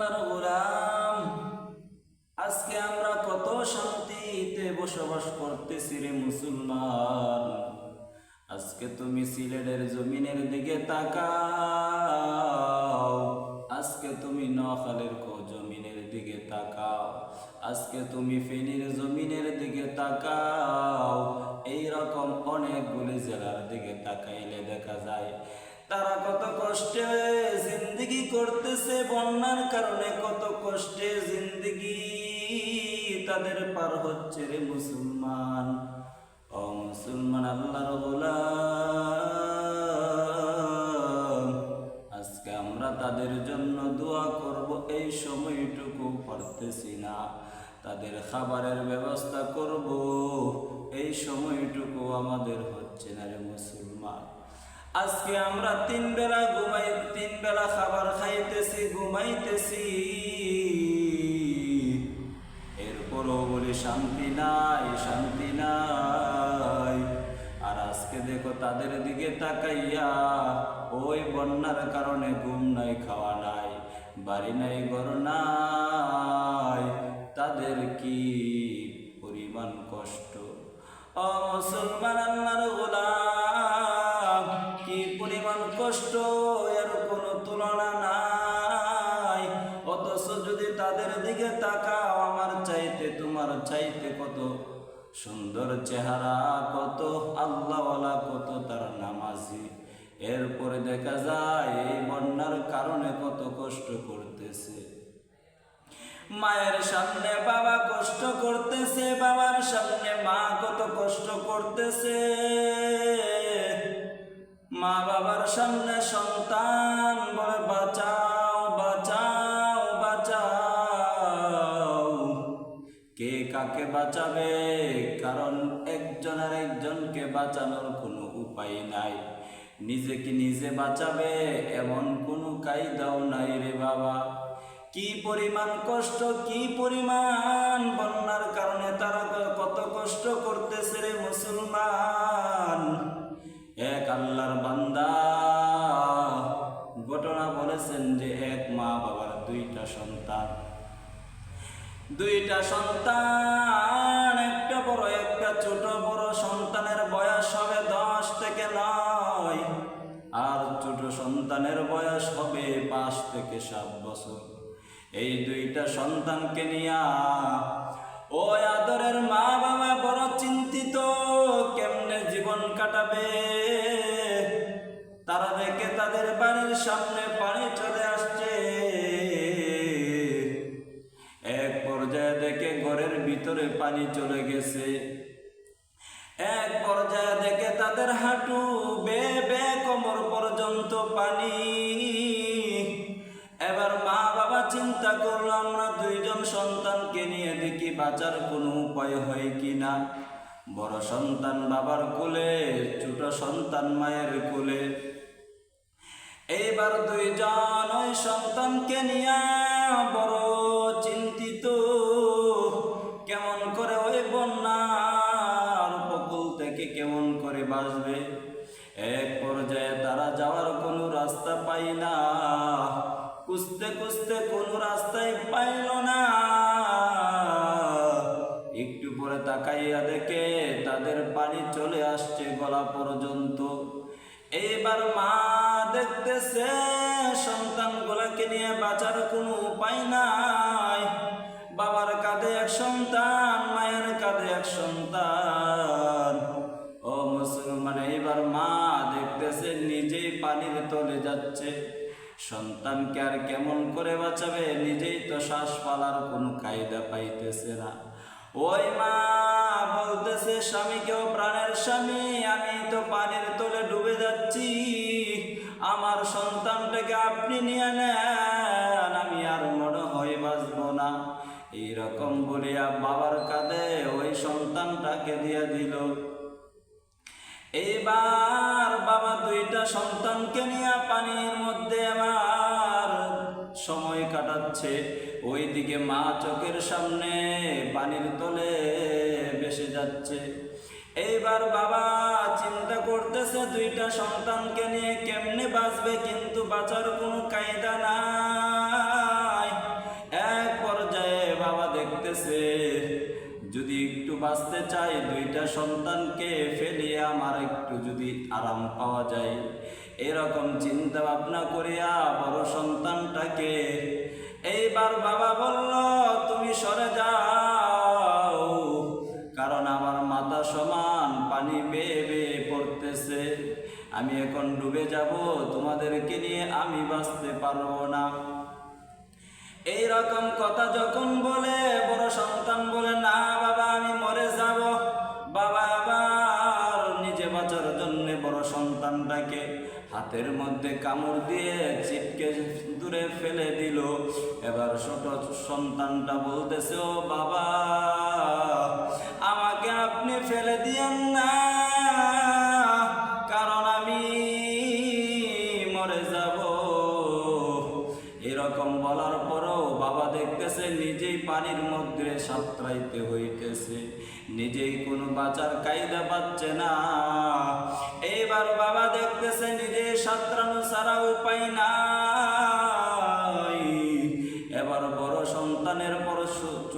আল্লাহর গোলাম। আজকে আমরা কত শান্তিতে বসবাস করতেছি রে মুসলমান। আজকে তুমি সিলেটের জমিনের দিকে তাকাও। আজকে তুমি নখালের জমিনের দিকে তাকাও। আজকে তুমি ফেনীর জমিনের দিকে তাকাও। এই রকম অনেকগুলি জেলার দিকে তাকাইলে দেখা যায় তারা কত কষ্টে জিন্দগি করতেছে, বন্যার কারণে কত কষ্টে জিন্দগি তাদের পার হচ্ছে রে মুসলমান। ও মুসলমান আল্লাহর আজকে আমরা তাদের জন্য দোয়া করব, এই সময়টুকু পারতেছি না। তাদের খাবারের ব্যবস্থা করব, এই সময়টুকু আমাদের হচ্ছে না রে মুসলমান। আজকে আমরা তিন বেলা ঘুমাই, তিন বেলা খাবার খাইতেছি, ঘুমাইতেছি। এরপরও বলি, শান্তি নাই শান্তি নাই। আর আজকে দেখো তাদের দিকে তাকাইয়া ওই বন্যার কারণে ঘুম নাই, খাওয়া নাই, বাড়ি নাই, ঘর নাই। তাদের কি পরিমাণ কষ্ট? ও মুসলমান আল্লাহর গোলাম। কষ্ট, এর কোনো তুলনা নাই। অথচ যদি তাদের দিকে তাকাও, আমার চাইতে তোমার চাইতে কত সুন্দর চেহারা, কত আল্লাহওয়ালা, কত তার নামাজি। এরপরে দেখা যায়, এই বন্যার কারণে কত কষ্ট করতেছে। মায়ের সামনে বাবা কষ্ট করতেছে, বাবার সামনে মা কত কষ্ট করতেছে। মা সামনে সন্তান বলে বাঁচাও বাঁচাও বাঁচাও। কে কাকে বাঁচাবে? কারণ একজন আর একজনকে বাঁচানোর কোনো উপায় নাই। নিজেকে নিজে বাঁচাবে? এমন কোনো কায়দাও নাই রে বাবা। কি পরিমাণ কষ্ট, কি পরিমাণ বন্যার কারণে তারা কত কষ্ট করতেছে রে মুসলমান। এক আল্লাহর বান্দা ঘটনা বলেছেন যে এক মা বাবার দুইটা সন্তান। দুইটা সন্তান, একটা বড়, একটা ছোট। বড় সন্তানের বয়স হবে দশ থেকে নয়। আর ছোট সন্তানের বয়স হবে পাঁচ থেকে সাত বছর। এই দুইটা সন্তানকে নিয়া, ও আদরের মা বাবা বড় চিন্তিত, কেমনে জীবন কাটাবে? তারা দেখে তাদের বাড়ির সামনে পানি চলে আসছে। এক পর্যায়ে দেখে ঘরের ভিতরে পানি চলে গেছে। এক পর্যায়ে দেখে তাদের হাঁটু বে বে কোমর পর্যন্ত পানি। এবার মা বাবা চিন্তা করল, আমরা দুইজন সন্তানকে নিয়ে দেখি বাঁচার কোনো উপায় হয় কি না? বড় সন্তান বাবার কোলে, ছোট সন্তান মায়ের কোলে। এইবার দুইজন ওই সন্তানকে নিয়ে বড় চিন্তিত। কেমন করে ওই বন্যার উপকূল থেকে কেমন করে বাঁচবে? এক পর্যায়ে তারা যাওয়ার কোনো রাস্তা পাই না। খুঁজতে খুঁজতে কোনো রাস্তায় পাইল না। একটু পরে তাকাইয়া দেখে তাদের পানি চলে আসছে গলা পর্যন্ত। এইবার মা দেখতেছে, সন্তানগুলোকে নিয়ে বাঁচার কোনো উপায় নাই। বাবার কাঁধে এক সন্তান, মায়ের কাঁধে এক সন্তান। ও মুসলমান এইবার মা দেখতেছে, নিজেই পানির তলে যাচ্ছে। সন্তানকে আর কেমন করে বাঁচাবে, নিজেই তো শ্বাস পালার কোনো কায়দা পাইতেছে না। ওই মা বলতেছে, স্বামীকেও প্রাণের স্বামী, আমি তো পানির তলে ডুবে যাচ্ছি। আমার সন্তানটাকে আপনি নিয়ে নেন, আমি আর মনে হয় বাঁচবো না। এইরকম বলিয়া বাবার কাঁধে ওই সন্তানটাকে দিয়ে দিল। এইবার বাবা দুইটা সন্তানকে নিয়ে পানির মধ্যে আমার সময় কাটাচ্ছে। ওইদিকে মা চোখের সামনে পানির তলে ভেসে যাচ্ছে। এইবার বাবা চিন্তা করতেছে দুইটা সন্তানকে নিয়ে কেমনে বাঁচবে কিন্তু বাঁচার কোনো কায়দা নাই। এক পর্যায়ে বাবা দেখতেছে, যদি একটু বাঁচতে চাই, দুইটা সন্তানকে ফেলিয়ে আমার একটু যদি আরাম পাওয়া যায়। এরকম চিন্তা ভাবনা করিয়া বড় সন্তানটাকে এইবার বাবা বলল আমি এখন ডুবে যাব, তোমাদেরকে নিয়ে আমি বাঁচতে পারব না। এই রকম কথা যখন বলে, বড় সন্তান বলে, না বাবা, আমি মরে যাব। বাবা আবার নিজে বাঁচার জন্য বড় সন্তানটাকে হাতের মধ্যে কামড় দিয়ে চিপকে দূরে ফেলে দিল। এবার ছোট সন্তানটা বলতেছে, ও বাবা, আমাকে আপনি ফেলে দিয়েন না। নিজেই পানির মধ্যে সাঁতরাইতে হইতেছে। নিজেই কোনো বাঁচার কায়দা পাচ্ছে না। এইবার বাবা দেখতেছে নিজে সাঁতরানো ছাড়া উপায় নাই।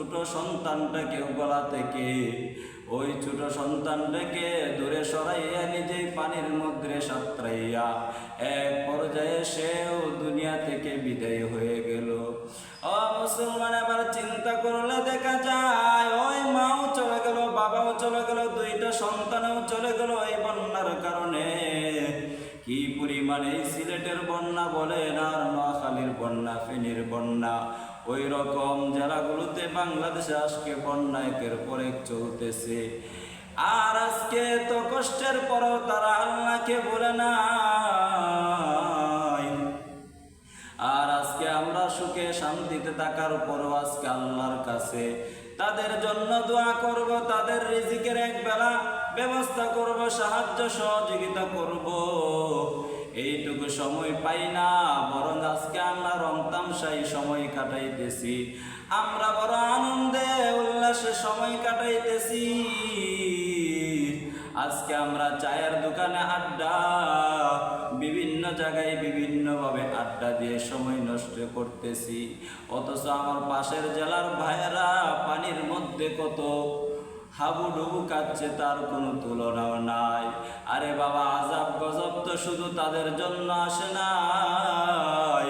ছোট সন্তানটাকে গলা থেকে। ওই ছোট সন্তানটাকে দূরে সরাইয়া নিজেই পানির মধ্যে সাঁতরাইয়া এক পর্যায়ে সেও দুনিয়া থেকে বিদায় হয়ে গেল। ও মুসলমান আবার চিন্তা করলে দেখা যায়, ওই মাও চলে গেল, বাবাও চলে গেল, দুইটা সন্তানও চলে গেল এই বন্যার কারণে। কি পরিমাণে সিলেটের বন্যা বলেন আর নোয়াখালীর বন্যা, ফেনীর বন্যা। ওই রকম জেলাগুলোতে বাংলাদেশে আজকে বন্যা একের পর চলতেছে। আর আজকে তো কষ্টের পরও তারা আল্লাহকে বলে না আর আজকে আমরা সুখে শান্তিতে থাকার পরও আজকে আল্লাহর কাছে তাদের জন্য দোয়া করব, তাদের রিজিকের এক বেলা ব্যবস্থা করব, সাহায্য সহযোগিতা করব। এইটুকু সময় পাই না বরং আজকে আমরা রমতামশাই সময় কাটাইতেছি। আমরা বড় আনন্দে উল্লাসে সময় কাটাইতেছি। আজকে আমরা চায়ের দোকানে আড্ডা, বিভিন্ন জায়গায় বিভিন্নভাবে আড্ডা দিয়ে সময় নষ্ট করতেছি। অথচ আমার পাশের জেলার ভাইয়েরা পানির মধ্যে কত হাবুডুবু কাচ্ছে তার কোনো তুলনাও নাই। আরে বাবা আজাব গজব তো শুধু তাদের জন্য আসে নাই।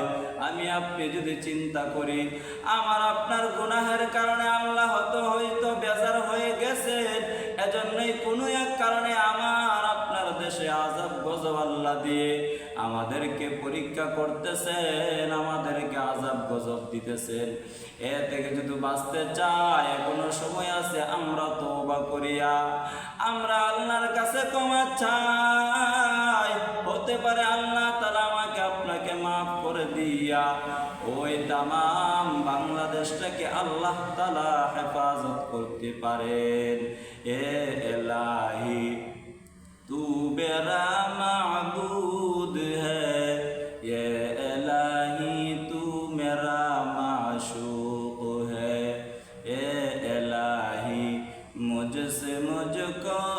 আমি আপনি যদি চিন্তা করি, আমার আপনার গুনাহের কারণে আল্লাহ হয়তো হয়তো বেজার হয়ে গেছে এজন্যই কোনো এক কারণে আমার আপনার দেশে আজাব গজব আল্লাহ দিয়ে আমাদেরকে পরীক্ষা করতেছেন, আমাদেরকে আজাব গজব দিতেছেন। এ থেকে যদি বাঁচতে চায়, এখনও সময় আছে, আমরা তওবা করিয়া, আমরা আল্লাহর কাছে ক্ষমা চাই। হতে পারে আল্লাহ তালা আমাকে আপনাকে মাফ করে দিয়া, ওই তামাম বাংলাদেশটাকে আল্লাহ তালা হেফাজত করতে পারেন। এ এলাহি তু বেরা মাহবুব है। ये अलाही तू मेरा माशूक है। ये इलाही मुझसे मुझको